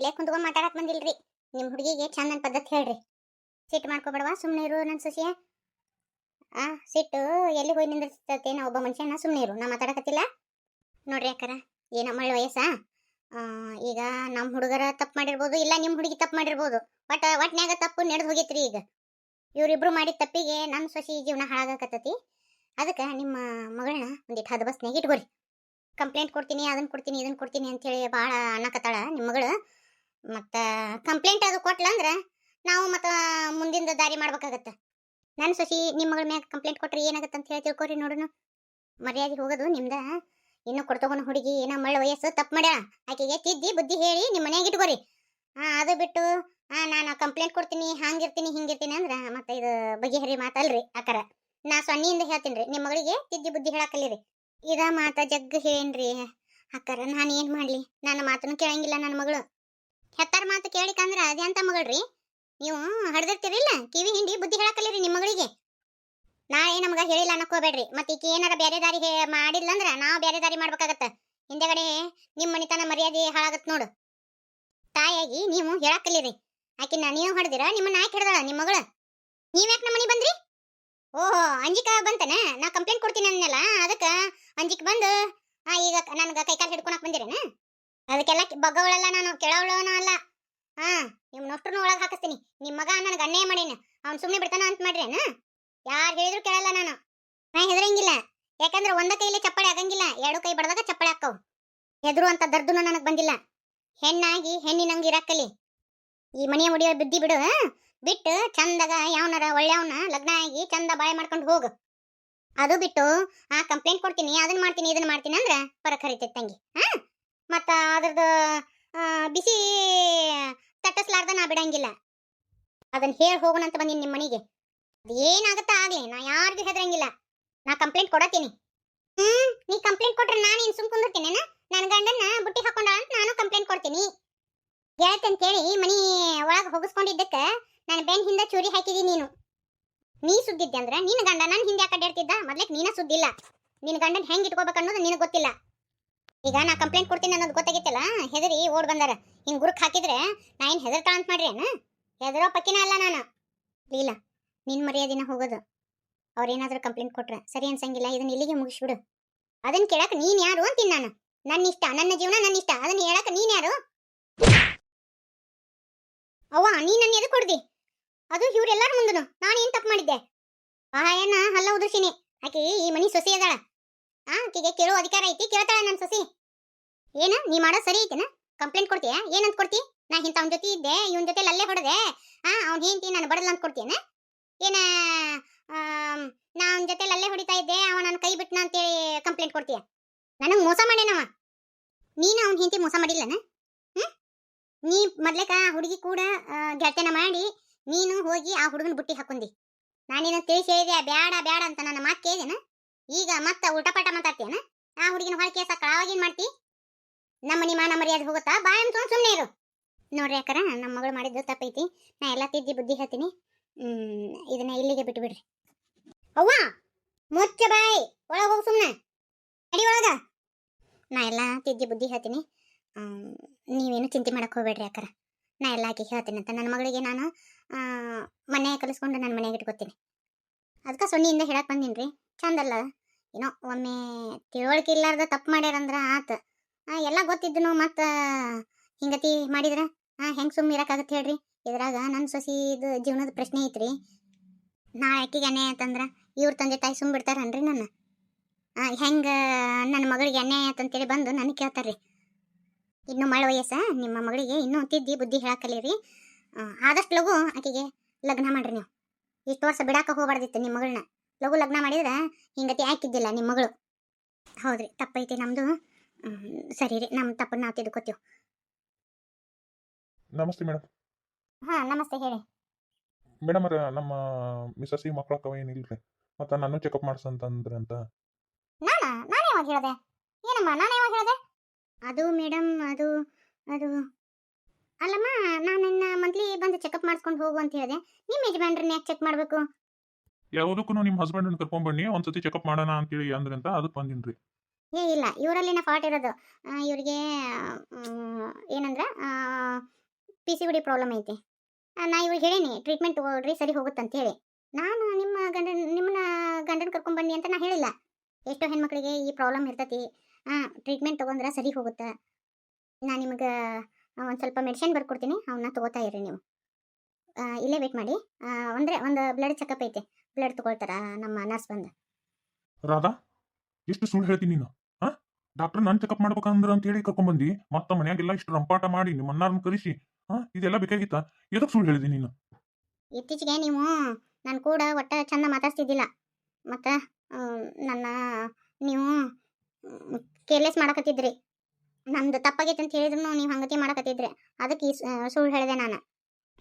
ಇಲ್ಲೇ ಕುಂತ್ಕೊಂಡ್ ಮಾತಾಡಕ್ ಬಂದಿಲ್ರಿ. ನಿಮ್ ಹುಡುಗಿಗೆ ಚಂದ ಪದ್ಧತಿ ಹೇಳ್ರಿ. ಸಿಟ್ಟು ಮಾಡ್ಕೊಬೇಡವಾ ಸುಮ್ಮನೆ ಇರು ನನ್ನ ಸೊಸಿಯ. ಆ, ಸಿಟ್ಟು ಎಲ್ಲಿ ಹೋಗಿ ನಿಂದಿರ್ತೈತೆ? ಒಬ್ಬ ಮನುಷ್ಯನ ಸುಮ್ಮನೆ ಇರು, ನಾ ಮಾತಾಡಕತ್ತಿಲ್ಲ. ನೋಡ್ರಿ ಅಕ್ಕರ, ಏನೋ ಮಳ್ಳ ವಯಸ್ಸ? ಈಗ ನಮ್ಮ ಹುಡುಗರ ತಪ್ಪು ಮಾಡಿರ್ಬೋದು, ಇಲ್ಲ ನಿಮ್ಮ ಹುಡುಗಿ ತಪ್ಪು ಮಾಡಿರ್ಬೋದು. ಒಟ್ಟ, ಒಟ್ನ್ಯಾಗ ತಪ್ಪು ನಡೆದು ಹೋಗೈತ್ರಿ ಈಗ. ಇವರಿಬ್ರು ಮಾಡಿದ ತಪ್ಪಿಗೆ ನನ್ನ ಸೊಸಿ ಜೀವನ ಹಾಳಾಗಕತ್ತತಿ. ಅದಕ್ಕೆ ನಿಮ್ಮ ಮಗಳನ್ನ ಒಂದಿಟ್ಟು ಹದ ಬಸ್ನ್ಯಾಗ ಇಟ್ಕೋರಿ. ಕಂಪ್ಲೇಂಟ್ ಕೊಡ್ತೀನಿ ಅದನ್ನ ಕೊಡ್ತೀನಿ ಇದನ್ನ ಕೊಡ್ತೀನಿ ಅಂತೇಳಿ ಭಾಳ ಅನ್ನಕತ್ತಾಳ ನಿಮ್ಮ ಮಗಳು. ಮತ್ತು ಕಂಪ್ಲೇಂಟ್ ಅದು ಕೊಟ್ಲ ಅಂದ್ರೆ ನಾವು ಮತ್ತು ಮುಂದಿಂದ ದಾರಿ ಮಾಡ್ಬೇಕಾಗತ್ತೆ. ನನ್ನ ಸೊಸಿ ನಿಮ್ಮ ಮಗಳ ಮ್ಯಾಗ ಕಂಪ್ಲೇಂಟ್ ಕೊಟ್ರಿ ಏನಾಗತ್ತೆ ಅಂತ ಹೇಳಿ ತಿಳ್ಕೊರಿ ನೋಡೋಣ ಮರ್ಯಾದೆ ಹೋಗೋದು ನಿಮ್ದ. ಇನ್ನು ಕೊಡ್ತಗೊಂಡು ಹುಡುಗಿ ಏನೋ ಮಳ್ಳ ವಯಸ್ಸು ತಪ್ಪು ಮಾಡ್ಯಾಳ. ಆಕೆಗೆ ತಿದ್ದಿ ಬುದ್ಧಿ ಹೇಳಿ ನಿಮ್ಮ ಮನೆಯಾಗ ಇಟ್ಕೋರಿ. ಹಾ, ಅದು ಬಿಟ್ಟು, ಹಾ, ನಾನು ಕಂಪ್ಲೇಂಟ್ ಕೊಡ್ತೀನಿ, ಹಾಂಗಿರ್ತೀನಿ, ಹಿಂಗಿರ್ತೀನಿ ಅಂದ್ರೆ ಮತ್ತೆ ಇದು ಬಗೆಹರಿ ಮಾತಲ್ರಿ ಆಕರ. ನಾ ಸೊನ್ನಿಯಿಂದ ಹೇಳ್ತೀನಿ ರೀ ನಿಮ್ಮ ಮಗಳಿಗೆ ತಿದ್ದಿ ಬುದ್ಧಿ ಹೇಳಕಲ್ಲಿರಿ. ಇದ ಮಾತ ಜಗ್ಗ ಹೇಳೇನ್ರಿ ಅಕ್ಕರ ನಾನು ಏನು ಮಾಡ್ಲಿ? ನನ್ನ ಮಾತನ್ನು ಕೇಳಂಗಿಲ್ಲ ನನ್ನ ಮಗಳು. ಹೆತ್ತಾರ ಮಾತು ಕೇಳಿಕಂದ್ರ ಅದೆಂತ ಮಗಳ್ರಿ. ನೀವು ಹಡ್ದಿರ್ತೀರಿಲ್ಲ ಕಿವಿ ಹಿಂಡಿ ಬುದ್ಧಿ ಹೇಳಕಲ್ಲಿರಿ ನಿಮ್ಮ ಮಗಳಿಗೆ. ನಾಳೆ ನಮ್ಗೆ ಹೇಳಿಲ್ಲ ಅನ್ನಕೋಬೇಡ್ರಿ ಮತ್ತೆ ಈಕೆ ಏನಾರ ಬೇರೆ ದಾರಿ ಮಾಡಿಲ್ಲ ಮಾಡಿದ್ಲಂದ್ರ ನಾವು ಬೇರೆ ದಾರಿ ಮಾಡ್ಬೇಕಾಗತ್ತ. ಹಿಂದೆಗಡೆ ನಿಮ್ಮ ಮನಿತನ ಮರ್ಯಾದೆ ಹಾಳಾಗತ್ ನೋಡು. ತಾಯಿಯಾಗಿ ನೀವು ಹೇಳಕಲ್ಲಿರಿ ಆಕಿನ ನೀವು ಹೊಡೆದಿರ, ನಿಮ್ಮನ್ನ ಯಾಕೆ ಹಿಡ್ದಾಳ ನಿಮ್ಮ ಮಗಳು? ನೀವ್ಯಾಕೆ ನಮ್ಮ ಮನೆ ಬಂದ್ರಿ? ಓಹೋ, ಅಂಜಿಕ ಬಂತನ? ನಾ ಕಂಪ್ಲೇಂಟ್ ಕೊಡ್ತೀನಿ ಅನ್ನಲ್ಲ, ಅದಕ್ಕೆ ಅಂಜಿಕ್ ಬಂದು ಈಗ ನನ್ಗೆ ಕೈಕಾಲು ಹಿಡ್ಕೊಳಕ್ ಬಂದಿರೇನ? ಅದಕ್ಕೆಲ್ಲ ಬಗ್ಗವಳಲ್ಲ ನಾನು ಕೆಳವಳವನ ಅಲ್ಲ. ಹಾ ನಿಮ್ಮ ನೊಟ್ರು ಒಳಗೆ ಹಾಕಿಸ್ತೀನಿ. ನಿಮ್ಮ ಮಗ ನನಗೆ ಅನ್ಯಾಯ ಮಾಡೀನಿ. ಅವ್ನ್ ಸುಮ್ಮನೆ ಬಿಡ್ತಾನ ಅಂತ ಮಾಡ್ರೇನ? ಯಾರು ಹೇಳಿದ್ರು ಕೇಳಲ್ಲ ನಾನು. ನಾ ಹೆದರಂಗಿಲ್ಲ. ಯಾಕಂದ್ರೆ ಒಂದ ಕೈಲಿ ಚಪ್ಪಳೆ ಆಗಂಗಿಲ್ಲ, ಎರಡು ಕೈ ಬಡದಾಗ ಚಪ್ಪಳೆ ಹಾಕವು. ಹೆದರು ಅಂತ ದರ್ದುನು ನನಗ್ ಬಂದಿಲ್ಲ. ಹೆಣ್ಣಾಗಿ ಹೆಣ್ಣಿನಂಗೆ ಇರಾಕಲಿ. ಈ ಮನೆಯ ಮುಡಿಯೋ ಬುದ್ಧಿ ಬಿಡು? ಬಿಟ್ಟು ಚಂದಾಗ ಯಾವನಾರ ಒಳ್ಳೆಯವನ ಲಗ್ನ ಆಗಿ ಚಂದ ಬಾಳೆ ಮಾಡ್ಕೊಂಡು ಹೋಗು. ಅದು ಬಿಟ್ಟು ಆ ಕಂಪ್ಲೇಂಟ್ ಕೊಡ್ತೀನಿ ಅದನ್ನ ಮಾಡ್ತೀನಿ ಇದನ್ನ ಮಾಡ್ತೀನಿ ಅಂದ್ರೆ ಪರ ಹರಿತೈತೆ ತಂಗಿ, ಹಾ? ಮತ್ತ ಅದ್ರದ್ದು ಬಿಸಿ ತಟ್ಟಿಸ್ಲಾರ್ದ ನಾ ಬಿಡಂಗಿಲ್ಲ. ಅದನ್ನ ಹೇಳಿ ಹೋಗೋಣ ಅಂತ ಬಂದೀನಿ ನಿಮ್ಮ ಮನೆಗೆ. ಅದು ಆಗಲಿ, ನಾ ಯಾರಿಗೂ ಹೆದರಂಗಿಲ್ಲ. ನಾ ಕಂಪ್ಲೇಂಟ್ ಕೊಡತೀನಿ ಹ್ಮ್, ನೀ ಕಂಪ್ಲೇಂಟ್ ಕೊಟ್ರೆ ನಾನು ಏನು ಸುಮ್ ಕುಂದಿರ್ತೀನೇನ ನನ್ನ ಗಂಡನ್ನ ಬುಟ್ಟಿ ಹಾಕೊಂಡ ಅಂತ ನಾನು ಕಂಪ್ಲೇಂಟ್ ಕೊಡ್ತೀನಿ. ಅಂತ ಅಂತೇಳಿ ಮನಿ ಒಳಗೆ ಹೋಗಿಸ್ಕೊಂಡಿದ್ದಕ್ಕೆ ನನ್ನ ಬೆನ್ ಹಿಂದೆ ಚೂರಿ ಹಾಕಿದಿ ನೀನು. ನೀ ಸುದ್ದಿದ್ದೆ ಅಂದ್ರೆ ನಿನ್ನ ಗಂಡ ನನ್ನ ಹಿಂದೆ ಯಾಕೆ ಅಡ್ಡಾಡ್ತಿದ್ದ ಮೊದ್ಲಕ್ಕೆ ನೀನ ಸುದ್ದಿಲ್ಲ. ನಿನ್ನ ಗಂಡನ ಹೆಂಗೆ ಇಟ್ಕೋಬೇಕು ಅನ್ನೋದು ನಿನಗೆ ಗೊತ್ತಿಲ್ಲ. ಈಗ ನಾ ಕಂಪ್ಲೇಂಟ್ ಕೊಡ್ತೀನಿ ಅನ್ನೋದು ಗೊತ್ತಾಗಿತ್ತಲ್ಲ? ಹೆದರಿ, ಓಡ್ ಬಂದಾರ. ಹಿಂಗ್ ಗುರುಕ್ ಹಾಕಿದ್ರೆ ನಾ ಏನ್ ಹೆದರ್ತಾಳ ಅಂತ ಮಾಡ್ರಿ ಏನ? ಹೆದರೋ ಪಕ್ಕಿನ ಅಲ್ಲ ನಾನು. ಲೀಲಾ, ನಿನ್ ಮರ್ಯಾದಿನ ಹೋಗೋದು. ಅವ್ರೇನಾದ್ರೂ ಕಂಪ್ಲೇಂಟ್ ಕೊಟ್ರೆ ಸರಿ ಅನ್ಸಂಗಿಲ್ಲ, ಇದನ್ನ ಇಲ್ಲಿಗೆ ಮುಗಿಸ್ಬಿಡು. ಅದನ್ನ ಕೇಳಕ್ ನೀನ್ ಯಾರು ಅಂತೀನಿ ನಾನು? ನನ್ನ ಇಷ್ಟ, ನನ್ನ ಜೀವನ ನನ್ನ ಇಷ್ಟ. ಅದನ್ನ ಹೇಳಕ್ ನೀನ್ ಯಾರು? ಅವ್ವ ನೀ ನನ್ನ ಎದು ಕೊಡ್ದಿ ಅದು ಇವ್ರೆಲ್ಲಾರ ಮುಂದನು. ನಾನು ಏನ್ ತಪ್ಪು ಮಾಡಿದ್ದೆ? ಆಯನ್ನ ಹಲ್ಲ ಉದುರ್ಸಿನಿ. ಆಕಿ ಈ ಮನಿ ಸೊಸಿ ಅದಾಳ. ಆ ಆಕಿಗೆ ಕೇಳೋ ಅಧಿಕಾರ ಐತಿ ಕೇಳ್ತಾಳೆ ನನ್ನ ಸೊಸಿ. ಏನು, ನೀ ಮಾಡೋ ಸರಿ ಐತೆನ? ಕಂಪ್ಲೇಂಟ್ ಕೊಡ್ತೀಯ? ಏನಂತ ಕೊಡ್ತಿ? ನಾ ಇಂಥ ಅವ್ನ ಜೊತೆ ಇದ್ದೆ, ಇವನ್ ಜೊತೆ ಅಲ್ಲೇ ಹೊಡೆದೆ. ಆ, ಅವ್ನು ಹೆಂಡತಿ ನಾನು ಬಡಲ್ಲ ಅಂತ ಕೊಡ್ತೀಯನ? ಏನ ನಾ ಅವನ ಜೊತೆ ಅಲ್ಲೇ ಹೊಡಿತಾ ಇದ್ದೆ, ಅವ ನನ್ನ ಕೈ ಬಿಟ್ನ ಅಂತೇಳಿ ಕಂಪ್ಲೇಂಟ್ ಕೊಡ್ತೀಯ? ನನಗೆ ಮೋಸ ಮಾಡ್ಯಾನವ ನೀನು ಅವ್ನ ಹೆಂಡತಿ ಮೋಸ ಮಾಡಿಲ್ಲನ? ಹ್ಮ್? ನೀ ಮೊದ್ಲೇಕ ಆ ಹುಡುಗಿ ಕೂಡ ಗೆಳತನ ಮಾಡಿ, ನೀನು ಹೋಗಿ ಆ ಹುಡುಗನ ಬುಟ್ಟಿ ಹಾಕೊಂಡಿ. ನಾನೇನ ತಿಳಿಸಿ ಹೇಳಿದೆ ಬ್ಯಾಡ ಬ್ಯಾಡ ಅಂತ ನನ್ನ ಮಾತು ಕೇಳಿದೆನ? ಈಗ ಮತ್ತೆ ಉಲ್ಟಪಾಟ ಮಾತಾಡ್ತೀಯನ ಆ ಹುಡುಗಿನ ಹೊಳ ಕೇಸ ಕಳಾವಾಗೇನ್ ಮಾಡ್ತಿ? ನಮ್ಮ ಮನಿ ಮಾನ ಮರ್ಯಾದೆ ಹೋಗುತ್ತಾ? ಬಾಯ್ ಅನ್ಸ್ಕೊಂಡ್ ಸುಮ್ಮನೆ ಇರು. ನೋಡ್ರಿ ಯಾಕರ ನಮ್ಮ ಮಗಳು ಮಾಡಿದ್ದು ತಪ್ಪೈತಿ. ನಾ ಎಲ್ಲ ತಿದ್ದಿ ಬುದ್ಧಿ ಹೇಳ್ತೀನಿ. ಇದನ್ನ ಇಲ್ಲಿಗೆ ಬಿಟ್ಟು ಬಿಡ್ರಿ ಅವ್ವ, ಮುಚ್ಚ ಬಾಯ್. ಒಳಗೆ ಹೋಗು ಸುಮ್ಮನೆ ಅಡಿ ಒಳಗ. ನಾ ಎಲ್ಲ ತಿದ್ದಿ ಬುದ್ಧಿ ಹೇಳ್ತೀನಿ. ನೀವೇನು ಚಿಂತೆ ಮಾಡಕ್ಕೆ ಹೋಗ್ಬೇಡ್ರಿ ಯಾಕರ ನಾ ಎಲ್ಲ ಆಕೆ ಹೇಳ್ತೀನಿ ಅಂತ. ನನ್ನ ಮಗಳಿಗೆ ನಾನು ಮನೆ ಕಲಿಸ್ಕೊಂಡು ನನ್ನ ಮನೆಗೆ ಇಟ್ಕೊತೀನಿ. ಅದಕ್ಕೆ ಸೊನ್ನಿಯಿಂದ ಹೇಳಕ್ಕೆ ಬಂದೀನಿ ರೀ ಚಂದಲ್ಲ? ಏನೋ ಒಮ್ಮೆ ತಿಳುವಳಿಕೆ ಇಲ್ಲಾರ್ದ ತಪ್ಪು ಮಾಡ್ಯಾರಂದ್ರ ಆತ. ಎಲ್ಲ ಗೊತ್ತಿದ್ದನು ಮತ್ತು ಹಿಂಗತಿ ಮಾಡಿದ್ರ? ಆ, ಹೆಂಗೆ ಸುಮ್ಮನೆ ಇರಕ್ಕಾಗತ್ತೆ ಹೇಳ್ರಿ. ಇದ್ರಾಗ ನನ್ನ ಸೊಸಿದು ಜೀವನದ ಪ್ರಶ್ನೆ ಐತ್ರಿ. ನಾಳೆ ಆಕಿಗೆ ಅನ್ಯಾಯ ಅಂತಂದ್ರ ಇವ್ರ ತಂದೆ ತಾಯಿ ಸುಮ್ ಬಿಡ್ತಾರನ್ರಿ ನನ್ನ? ಹೆಂಗ ನನ್ನ ಮಗಳಿಗೆ ಅನ್ಯಾಯ ಅಂತೇಳಿ ಬಂದು ನನಗೆ ಕೇಳ್ತಾರ್ರಿ. ಇನ್ನು ಮಳೆ ವಯಸ್ಸ ನಿಮ್ಮ ಮಗಳಿಗೆ ಇನ್ನೂ ತಿದ್ದಿ ಬುದ್ಧಿ ಹೇಳಕಲೀರಿ. ಆದಷ್ಟು ಲಘು ಆಕಿಗೆ ಲಗ್ನ ಮಾಡ್ರಿ ನೀವು. ಇಷ್ಟು ವರ್ಷ ಬಿಡಾಕ ಹೋಗ್ಬಾರ್ದಿತ್ತು ನಿಮ್ಮ ಮಗಳನ್ನ ಲಘು ಲಗ್ನ ಮಾಡಿದ್ರೆ ಹಿಂಗತಿ ಹಾಕಿದ್ದಿಲ್ಲ ನಿಮ್ಮ ಮಗಳು. ಹೌದ್ರಿ ತಪ್ಪೈತಿ ನಮ್ದು. ಸರಿ ರೀ ನಮ್ಮ ತಪ್ಪನ್ನ ನಾವು ತಿದ್ಕೋತೀವಿ. ನಮಸ್ತೆ ಮೇಡಮ್ ಹಾಂ ನಮಸ್ತೆ ಹೇಳಿ. ಮೇಡಮ್ ಅವ್ರ ನಮ್ಮ ಮಿಸಸ್ಸಿಗೆ ಮಕ್ಳು ಅಕ್ಕವ ರೀ ಮತ್ತೆ ನಾನು ಚೆಕಪ್ ಮಾಡ್ಸಂತಂದ್ರಿ ಅಂತ. ನಾನಾ? ನಾನು ಯಾವಾಗ ಹೇಳಿದೆ? ಏನಮ್ಮ ನಾನು ಯಾವಾಗ ಹೇಳಿದೆ? ಅದು ಮೇಡಮ್ ಅದು ಅದು. ಅಲ್ಲಮ್ಮ ನಾನು ನಿನ್ನ ಮಂತ್ಲಿ ಬಂದು ಚೆಕಪ್ ಮಾಡಿಸ್ಕೊಂಡು ಹೋಗು ಅಂತ ಹೇಳಿದೆ. ನಿಮ್ಮ ಯಜಮಾನ್ರನ್ನ ಯಾಕೆ ಚೆಕ್ ಮಾಡಬೇಕು? ಯಾವುದಕ್ಕೂ ನಿಮ್ಮ ಹಸ್ಬೆಂಡನ್ನ ಕರ್ಕೊಂಬನ್ನಿ ಒಂದ್ಸತಿ ಚೆಕಪ್ ಮಾಡೋಣ ಅಂತೇಳಿ ಅಂದ್ರೆ ಅಂತ ಅದಕ್ಕೆ ಬಂದಿನ್ರಿ. ಏ, ಇಲ್ಲ, ಇವರಲ್ಲಿನ ಫಾಲ್ಟ್ ಇರೋದು ಇವ್ರಿಗೆ ಏನಂದ್ರೆ ಪಿ ಸಿ ಡಿ ಪ್ರಾಬ್ಲಮ್ ಐತಿ. ನಾ ಇವ್ರಿಗೆ ಹೇಳೀನಿ ಟ್ರೀಟ್ಮೆಂಟ್ ತಗೊಳ್ರಿ, ಸರಿ ಹೋಗುತ್ತೆ ಅಂತ ಹೇಳಿ ನಾನು ನಿಮ್ಮ ಗಂಡನ ನಿಮ್ಮನ್ನ ಗಂಡನ ಕರ್ಕೊಂಬನ್ನಿ ಅಂತ ನಾ ಹೇಳಿಲ್ಲ. ಎಷ್ಟೋ ಹೆಣ್ಮಕ್ಳಿಗೆ ಈ ಪ್ರಾಬ್ಲಮ್ ಇರ್ತೈತಿ. ಹಾಂ ಟ್ರೀಟ್ಮೆಂಟ್ ತೊಗೊಂಡ್ರೆ ಸರಿ ಹೋಗುತ್ತೆ? ನಾನು ನಿಮಗೆ ಒಂದು ಸ್ವಲ್ಪ ಮೆಡಿಸಿನ್ ಬರ್ಕೊಡ್ತೀನಿ ಅವನ್ನ ತಗೋತಾ ಇರ್ರಿ ನೀವು. ಇಲ್ಲೇ ವೇಟ್ ಮಾಡಿ. ಅಂದ್ರೆ ಒಂದು ಬ್ಲಡ್ ಚೆಕಪ್ ಐತೆ. ಬ್ಲಡ್ ತಗೊಳ್ತಾರ? ನಮ್ಮ ನರ್ಸ್ ಬಂದ. ರಾಧಾ ಎಷ್ಟು ಸುಳ್ಳು ಹೇಳ್ತೀನಿ ನೀನು? ಹಾ ಡಾಕ್ಟರ್ ನನ್ ಚೆಕಪ್ ಮಾಡ್ಬೇಕಂದ್ರ ಅಂತ ಹೇಳಿ ಕರ್ಕೊಂಬಂದಿ ಮತ್ತ ಮನ್ಯಾಗೆಲ್ಲ ಇಷ್ಟು ರಂಪಾಟ ಮಾಡಿ ನಿಮ್ಮ ಅಣ್ಣಾರನ್ನ ಕರಿಸಿ ಹಾ ಇದೆಲ್ಲ ಬೇಕಾಗಿತ್ತ? ಎದಕ್ ಸುಳ್ಳು ಹೇಳಿದಿ ನೀನು? ಇತ್ತೀಚೆಗೆ ನೀವು ನನ್ನ ಕೂಡ ಒಟ್ಟ ಚಂದ ಮಾತಾಡ್ತಿದ್ದಿಲ್ಲ ಮತ್ತ ನನ್ನ ನೀವು ಕೇರ್ಲೆಸ್ ಮಾಡಕತ್ತಿದ್ರಿ. ನಮ್ದು ತಪ್ಪಾಗೈತೆ ಅಂತ ಹೇಳಿದ್ರು ನೀವು ಹಂಗತಿ ಮಾಡಕತ್ತಿದ್ರಿ. ಅದಕ್ಕೆ ಈ ಸುಳ್ಳು ಹೇಳಿದೆ ನಾನು.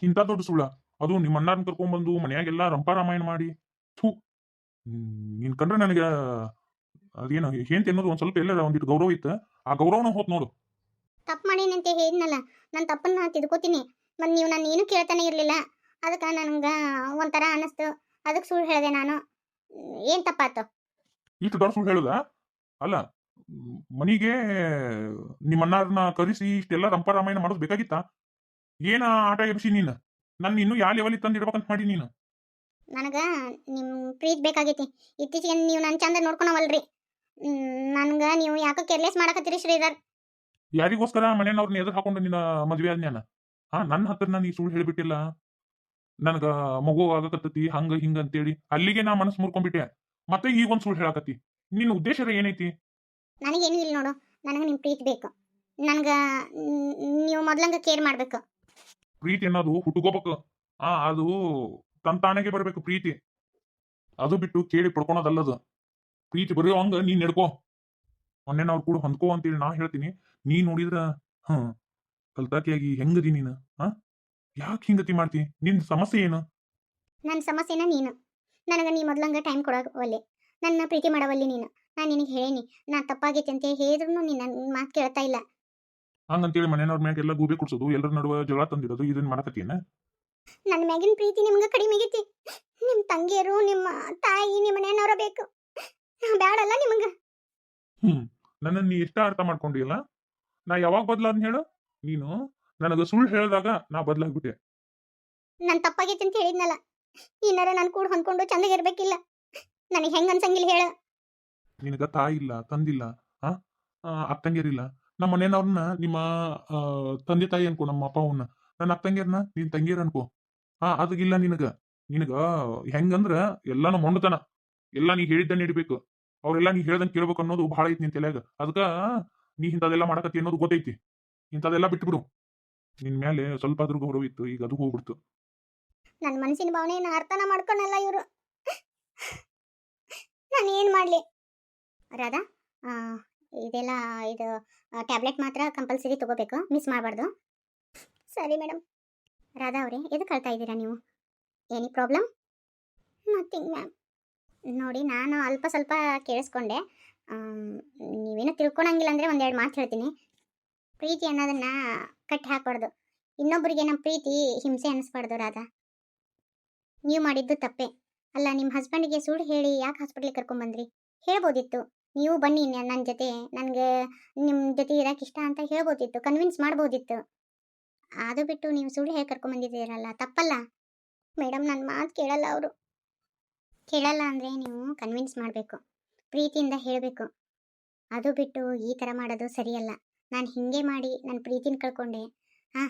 ಇಂಥ ದೊಡ್ಡ ಸುಳ್ಳ. ಅದು ನಿಮ್ಮ ಅಣ್ಣಾರನ್ನ ಕರ್ಕೊಂಡ್ ಬಂದು ರಂಪ ರಂಪಾರಾಮಾಯಣ ಮಾಡಿ ಥೂ. ನೀನ್ ಕಂಡ್ರೆ ನನಗೆ ಅದೇನು ಏನ್ ಅನ್ನೋದು ಒಂದ್ ಸ್ವಲ್ಪ ಎಲ್ಲ ಒಂದಿಟ್ಟು ಗೌರವ ಇತ್ತು. ಆ ಗೌರವನ ಹೋತ್ ನೋಡು. ತಪ್ಪು ಮಾಡೀನಿ ಅಂತ ಹೇಳಿದ್ನಲ್ಲ ನಾನು ತಪ್ಪನ್ನ ತಿದ್ಕೋತೀನಿ. ಮತ್ತು ನೀವು ನಾನು ಏನು ಕೇಳ್ತಾನೆ ಇರಲಿಲ್ಲ ಅದಕ್ಕೆ ನನಗೆ ಒಂಥರ ಅನ್ನಿಸ್ತು ಅದಕ್ಕೆ ಸುಳ್ಳು ಹೇಳಿದೆ ನಾನು. ಏನು ತಪ್ಪಾತು? ಇಷ್ಟು ದೊಡ್ಡ ಸುಳ್ಳು ಹೇಳುದ? ಅಲ್ಲ ಮನೆಗೆ ಮನಿಗೆ ನಿಮ್ಮ ಅಣ್ಣಾರನ್ನ ಕರೆಸಿ ಇಷ್ಟೆಲ್ಲ ರಂಪರಾಮಾಯಣ ಮಾಡೋದು ಬೇಕಾಗಿತ್ತ? ಏನ ಆಟ ಎಬ್ಸಿ ನೀನು? ನನ್ನ ಇನ್ನೂ ಯಾವ ಲೆವೆಲ್ ತಂದಿಡ್ಬೇಕಂತ ಮಾಡಿ ನೀನು? ನನಗೆ ನಿಮ್ಮ ಪ್ರೀತಿ ಬೇಕಾಗೈತಿ. ಇತ್ತೀಚೆಗೆ ನೀವು ನನ್ನ ಚಂದ ನೋಡ್ಕೊಳವಲ್ರಿ ನನ್ಗೆ ನೀವು ಯಾಕೋ ಕೇರ್ಲೆಸ್ ಮಾಡಕತ್ತೀರಿ ಶ್ರೀಧರ್. ಯಾರಿಗೋಸ್ಕರ ಮನೆಯವ್ರನ್ನ ಎದುರು ಹಾಕೊಂಡು ನಿನ್ನ ಮದ್ವೆ ಆದ್ನ ಹಾ ನನ್ನ ಹತ್ರ ನಾನು ಈ ಸುಳ್ಳು ಹೇಳಿಬಿಟ್ಟಿಲ್ಲ? ನನಗ ಮಗು ಆಗಕತ್ತತಿ ಹಂಗ ಹಿಂಗ ಅಂತೇಳಿ ಅಲ್ಲಿಗೆ ನಾ ಮನಸ್ಸು ಮುರ್ಕೊಂಡ್ಬಿಟ್ಟೆ. ಮತ್ತೆ ಈಗ ಒಂದು ಸುಳ್ಳು ಹೇಳಕತ್ತಿ. ನಿನ್ನ ಉದ್ದೇಶ ಏನೈತಿ? ನನಗೇನು ಇಲ್ಲ ನೋಡು. ನನಗೆ ನಿಮ್ಮ ಪ್ರೀತಿ ಬೇಕು. ನನಗ ನೀವು ಮೊದಲಂಗ ಕೇರ್ ಮಾಡಬೇಕು. ಪ್ರೀತಿ ಅನ್ನೋದು ಹುಟ್ಟುಕೋಬೇಕು ಆ ಅದು ತಂತಾನೆಗೆ ಬರಬೇಕು ಪ್ರೀತಿ. ಅದು ಬಿಟ್ಟು ಕೇಳಿ ಪಡ್ಕೊಳೋದಲ್ಲದು. ಪ್ರೀತಿ ಬರೆಯೋ ಹಂಗ ನೀನ್ ನಡ್ಕೋ. ಮೊನ್ನೆ ಅವ್ರ ಕೂಡ ಹೊಂದ್ಕೋ ಅಂತೇಳಿ ನಾ ಹೇಳ್ತೀನಿ. ನೀ ನೋಡಿದ್ರ ಹ ಕಲ್ತಾಕಿಯಾಗಿ ಹೆಂಗದಿ ನೀನು ಹಾ ಯಾಕೆ ಹಿಂಗತಿ ಮಾಡ್ತಿ? ನಿನ್ ಸಮಸ್ಯೆ ಏನು? ನನ್ನ ಸಮಸ್ಯೆನ ನೀನು. ನನಗೆ ನೀ ಮೊದ್ಲಂಗ ಟೈಮ್ ಕೊಡವಲ್ಲಿ. ನನ್ನ ಪ್ರೀತಿ ಮಾಡವಲ್ಲಿ ನೀನು. ನಾನು ನಿನಗೆ ಹೇಳೇನಿ. ನಾ ತಪ್ಪಾಗೈತಿ ಅಂತ ಹೇಳಿದ್ರು ನೀನು ನನ್ನ ಮಾತು ಕೇಳ್ತಾ ಇಲ್ಲ. ಹಂಗಂತೇಳಿ ಮನೆಯವ್ರ ಮ್ಯಾಗ ಎಲ್ಲ ಗೂಬೆ ಕುಡ್ಸೋದು ಎಲ್ಲರ ನಡುವೆ ಜಗಳ ತಂದಿಡೋದು ಇದನ್ನ ಮಾಡಕತ್ತೀನ ನನ್ನ ಮ್ಯಾಗಿನ ಪ್ರೀತಿ ನಿಮ್ಗೆ ಕಡಿಮೆ ಆಗೈತಿ. ನಿಮ್ಮ ತಂಗಿಯರು ನಿಮ್ಮ ತಾಯಿ ನಿಮ್ಮ ಮನೆಯವ್ರ ಬೇಕು. ಬ್ಯಾಡಲ್ಲ ನಿಮಗೆ. ಹ್ಮ್. ನನ್ನ ನೀ ಇಷ್ಟ ಅರ್ಥ ಮಾಡ್ಕೊಂಡಿಲ್ಲ. ನಾ ಯಾವಾಗ ಬದ್ಲಾದ್ನ ಹೇಳು? ನೀನು ನನಗ ಸುಳ್ಳು ಹೇಳಿದಾಗ ನಾ ಬದಲಾಗ್ಬಿಟ್ಟೆ. ನನ್ ತಪ್ಪಾಗೈತಿ ಅಂತ ಹೇಳಿದ್ನಲ್ಲ. ಏನಾರ ನಾನು ಕೂಡ ಹೊಂದ್ಕೊಂಡು ಚಂದಾಗಿರ್ಬೇಕಿಲ್ಲ ನನಗೆ ಹೆಂಗ ಅನ್ಸಂಗಿಲ್ಲ ಹೇಳ. ನಿನಗ ತಾಯಿ ಇಲ್ಲ ತಂದಿಲ್ಲ ಆ? ಅಕ್ಕಂಗಿಯರಿಲ್ಲ ನಮ್ಮ ಮನೆಯವ್ರನ್ನ ನಿಮ್ಮ ತಂದೆ ತಾಯಿ ಅನ್ಕೋ ನಮ್ಮ ಅಪ್ಪ ಅವನ್ನ ನನ್ನ ಅಕ್ಕಂಗಿರ್ನ ನಿನ್ ತಂಗಿರ್ ಅನ್ಕೋ. ಹಾ ಅದಗಿಲ್ಲ ನಿನಗ. ನಿನಗ ಹೆಂಗಂದ್ರ ಎಲ್ಲಾನು ಮೊಂಡತನ ಎಲ್ಲಾ ನೀ ಹೇಳಿದ್ದ ನೀಡ್ಬೇಕು ಅವ್ರೆಲ್ಲ ನೀ ಹೇಳ್ದಂಗ್ ಕೇಳ್ಬೇಕು ಅನ್ನೋದು ಬಹಳ ಐತಿ ನಿನ್ ತಲೆಯಾಗ. ಅದಕ್ಕ ನೀ ಇಂಥದೆಲ್ಲ ಮಾಡಕತ್ತಿ ಅನ್ನೋದು ಗೊತ್ತೈತಿ. ಇಂಥದೆಲ್ಲ ಬಿಟ್ಬಿಡು. ನಿನ್ ಮೇಲೆ ಸ್ವಲ್ಪ ಆದ್ರೂ ಗೌರವ ಇತ್ತು, ಈಗ ಅದು ಹೋಗ್ಬಿಡ್ತು. ನನ್ನ ಮನಸ್ಸಿನ ಭಾವನೆಯನ್ನ ಅರ್ಥನ ಮಾಡ್ಕೊಳಲ್ಲ ಇವರು. ನಾನು ಏನು ಮಾಡಲಿ? ರಾಧಾ ಇದೆಲ್ಲ, ಇದು ಟ್ಯಾಬ್ಲೆಟ್ ಮಾತ್ರ ಕಂಪಲ್ಸರಿ ತಗೋಬೇಕು. ಮಿಸ್ ಮಾಡಬಾರ್ದು. ಸರಿ ಮೇಡಮ್ ರಾಧಾ ಅವರೇ ಎದಕ್ಕೆ ಕಳ್ತಾ ಇದ್ದೀರಾ ನೀವು? ಏನಿ ಪ್ರಾಬ್ಲಮ್ ನಥಿಂಗ್ ಮ್ಯಾಮ್ ನೋಡಿ, ನಾನು ಅಲ್ಪ ಸ್ವಲ್ಪ ಕೇಳಿಸ್ಕೊಂಡೆ. ನೀವೇನು ತಿಳ್ಕೊಳಂಗಿಲ್ಲ ಅಂದರೆ ಒಂದೆರಡು ಮಾತು ಹೇಳ್ತೀನಿ. ಪ್ರೀತಿ ಅನ್ನೋದನ್ನು ಕಟ್ಟಿ ಹಾಕ್ಬಾರ್ದು. ಇನ್ನೊಬ್ಬರಿಗೆ ನಮ್ಮ ಪ್ರೀತಿ ಹಿಂಸೆ ಅನ್ನಿಸ್ಬಾರ್ದು ರಾಧಾ. ನೀವು ಮಾಡಿದ್ದು ತಪ್ಪೆ. ಅಲ್ಲ ನಿಮ್ಮ ಹಸ್ಬೆಂಡಿಗೆ ಸುಳ್ಳು ಹೇಳಿ ಯಾಕೆ ಹಾಸ್ಪಿಟ್ಲಿಗೆ ಕರ್ಕೊಂಬಂದ್ರಿ? ಹೇಳ್ಬೋದಿತ್ತು. ನೀವು ಬನ್ನಿ ನನ್ನ ಜೊತೆ. ನನಗೆ ನಿಮ್ಮ ಜೊತೆ ಇರಕ್ಕೆ ಇಷ್ಟ ಅಂತ ಹೇಳ್ಬೋದಿತ್ತು. ಕನ್ವಿನ್ಸ್ ಮಾಡ್ಬೋದಿತ್ತು. ಅದು ಬಿಟ್ಟು ನೀವು ಸುಳ್ಳು ಹೇಗೆ ಕರ್ಕೊಂಬಂದಿದ್ದೀರಲ್ಲ ತಪ್ಪಲ್ಲ. ಮೇಡಮ್ ನನ್ನ ಮಾತು ಕೇಳಲ್ಲ ಅವರು. ಕೇಳಲ್ಲ ಅಂದರೆ ನೀವು ಕನ್ವಿನ್ಸ್ ಮಾಡಬೇಕು. ಪ್ರೀತಿಯಿಂದ ಹೇಳಬೇಕು. ಅದು ಬಿಟ್ಟು ಈ ಥರ ಮಾಡೋದು ಸರಿಯಲ್ಲ. ನಾನು ಹಿಂಗೆ ಮಾಡಿ ನನ್ನ ಪ್ರೀತಿನ ಕಳ್ಕೊಂಡೆ, ಹಾಂ?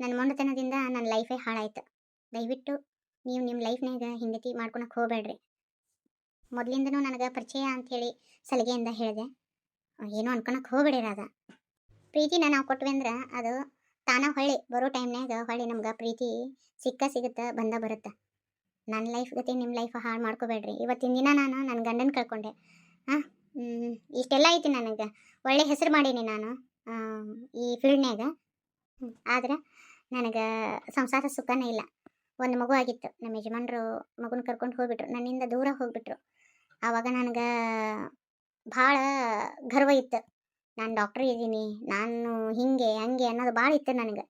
ನನ್ನ ಮೊಂಡತನದಿಂದ ನನ್ನ ಲೈಫೇ ಹಾಳಾಯ್ತು. ದಯವಿಟ್ಟು ನೀವು ನಿಮ್ಮ ಲೈಫ್ನಾಗ ಹಿಂಗತಿ ಮಾಡ್ಕೊಳಕ್ಕೆ ಹೋಗಬೇಡ್ರಿ. ಮೊದಲಿಂದನೂ ನನಗೆ ಪರಿಚಯ ಅಂಥೇಳಿ ಸಲಿಗೆಯಿಂದ ಹೇಳಿದೆ. ಏನೋ ಅನ್ಕೊಳಕ್ಕೆ ಹೋಗಬೇಡಿ ರಾಧ. ಪ್ರೀತಿನ ನಾವು ಕೊಟ್ವಿ ಅಂದ್ರೆ ಅದು ತಾನ ಹೊಳ್ಳಿ, ಬರೋ ಟೈಮ್ನಾಗ ಹೊಳ್ಳಿ ನಮ್ಗೆ ಪ್ರೀತಿ ಸಿಕ್ಕ ಸಿಗುತ್ತೆ, ಬಂದ ಬರುತ್ತೆ. ನನ್ನ ಲೈಫ್ ಗತಿ ನಿಮ್ಮ ಲೈಫ್ ಹಾಳು ಮಾಡ್ಕೋಬೇಡ್ರಿ. ಇವತ್ತಿನ ದಿನ ನಾನು ನನ್ನ ಗಂಡನ ಕಳ್ಕೊಂಡೆ ಹಾಂ ಇಷ್ಟೆಲ್ಲ ಐತಿ ನನಗೆ. ಒಳ್ಳೆ ಹೆಸರು ಮಾಡೀನಿ ನಾನು ಈ ಫೀಲ್ಡ್ನ್ಯಾಗ ಆದ್ರೆ ನನಗೆ ಸಂಸಾರ ಸುಖನೇ ಇಲ್ಲ. ಒಂದು ಮಗು ಆಗಿತ್ತು. ನಮ್ಮ ಯಜಮಾನರು ಮಗುನ ಕರ್ಕೊಂಡು ಹೋಗ್ಬಿಟ್ರು. ನನ್ನಿಂದ ದೂರ ಹೋಗ್ಬಿಟ್ರು. ಆವಾಗ ನನಗೆ ಭಾಳ ಗರ್ವ ಇತ್ತು. ನಾನು ಡಾಕ್ಟ್ರ್ ಇದ್ದೀನಿ, ನಾನು ಹಿಂಗೆ, ಹಂಗೆ ಅನ್ನೋದು ಭಾಳ ಇತ್ತು ನನಗೆ.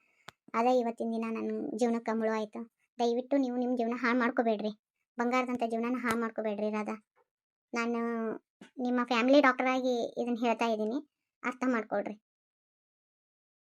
ಅದೇ ಇವತ್ತಿನ ದಿನ ನನ್ನ ಜೀವನಕ್ಕೆ ಮುಳು ಆಯಿತು. ದಯವಿಟ್ಟು ನೀವು ನಿಮ್ಮ ಜೀವನ ಹಾಳು ಮಾಡ್ಕೋಬೇಡ್ರಿ. ಬಂಗಾರದಂಥ ಜೀವನನ ಹಾಳು ಮಾಡ್ಕೋಬೇಡ್ರಿ ರಾಧಾ. ನಾನು ನಿಮ್ಮ ಫ್ಯಾಮಿಲಿ ಡಾಕ್ಟರ್ ಆಗಿ ಇದನ್ನ ಹೇಳ್ತಾ ಇದ್ದೀನಿ. ಅರ್ಥ ಮಾಡ್ಕೊಳ್ರಿ.